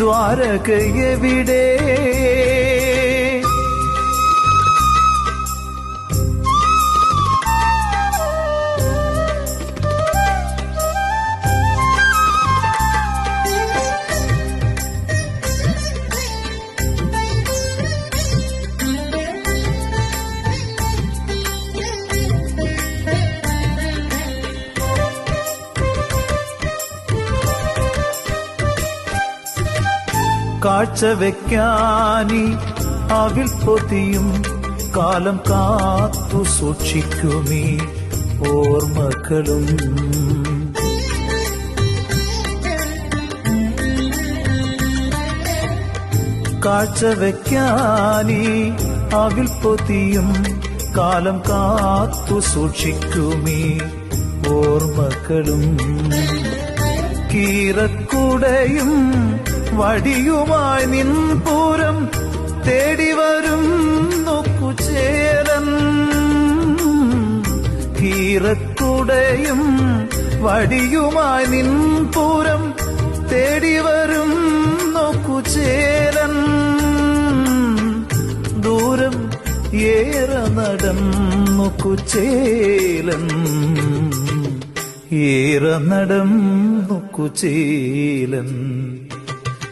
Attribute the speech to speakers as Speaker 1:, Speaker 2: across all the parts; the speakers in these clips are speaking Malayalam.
Speaker 1: ദ്വാരകയെവിടെ കാഴ്ചവെക്കാനി അവിൽ പൊതിയും കാലം കാത്തു സൂക്ഷിക്കുമീ ഓർമ്മകളും. കാഴ്ചവെക്കാനി അവിൽ പൊതിയും കാലം കാത്തു സൂക്ഷിക്കുമീ ഓർമ്മകളും. കീറക്കുടയും വടിയുമായി നിൻ പൂരം തേടി വരും നോക്കുചേരൻ കീറക്കുടയും വടിയുമായി നിൻ പൂരം തേടി വരും നോക്കുചേരൻ ദൂരം ഏറെ നടന്നു കുചേലൻ ഏറെ നടന്നു കുചേലൻ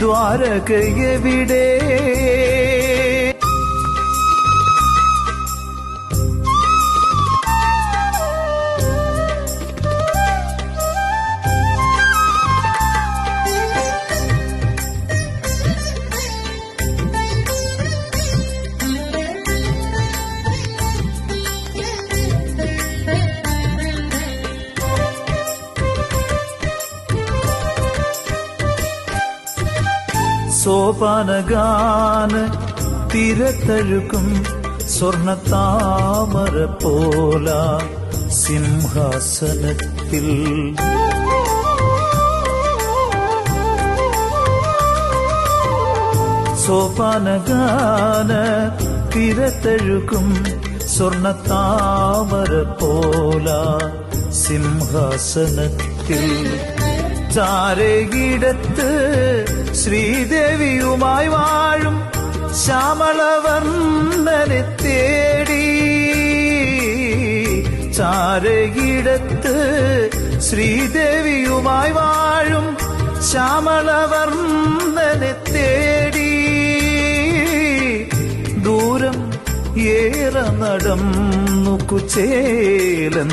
Speaker 1: ദ്വാരകയെവിടെ സോപാനഗാന തിരത്തഴുക്കും സ്വർണ താമര പോല സിംഹാസനത്തിൽ. സോപാനഗാന തിരത്തഴുക്കും സ്വർണ താമര പോല സിംഹാസനത്തിൽ. ചാരകിടത്ത് ശ്രീദേവിയുമായി വാഴും ശ്യാമളവർണനെ തേടി. ചാരകിടത്ത് ശ്രീദേവിയുമായി വാഴും ശ്യാമളവർണനെ തേടി. ദൂരം ഏറെ നടന്നു കുചേലൻ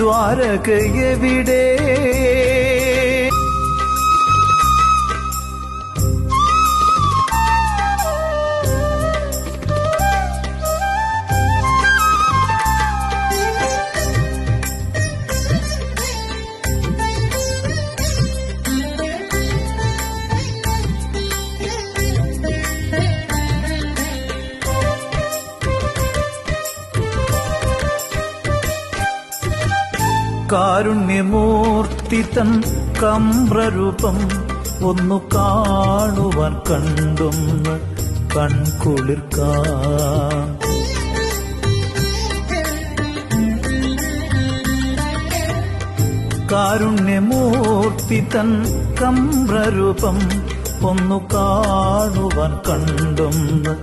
Speaker 1: ദ്വാരകയെവിടെ കാരുണ്യമൂർത്തി തൻ കമ്പ്രരൂപം ഒന്നു കാണുവാൻ കണ്ടൊന്ന് കൺകുളിർക്ക കാരുണ്യമൂർത്തി തൻ കമ്പ്രരൂപം ഒന്നു കാണുവാൻ കണ്ടൊന്ന്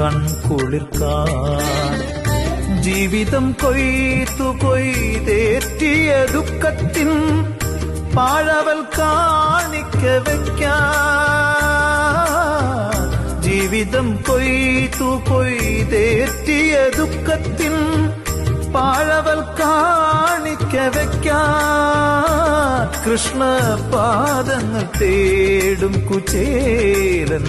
Speaker 1: കൺകുളിർക്കാൻ. ജീവിതം കൊയ്ത്തു കൊയ്തേറ്റിയ ദുഃഖത്തിൻ പാഴവൽ കാണിക്ക വയ്ക്കാൻ ജീവിതം കൊയ്ത്തു കൊയ്തേറ്റിയ ദുഃഖത്തിൻ പാഴവൽ കാണിക്ക വയ്ക്കാൻ കൃഷ്ണ പാദങ്ങൾ തേടും കുചേലൻ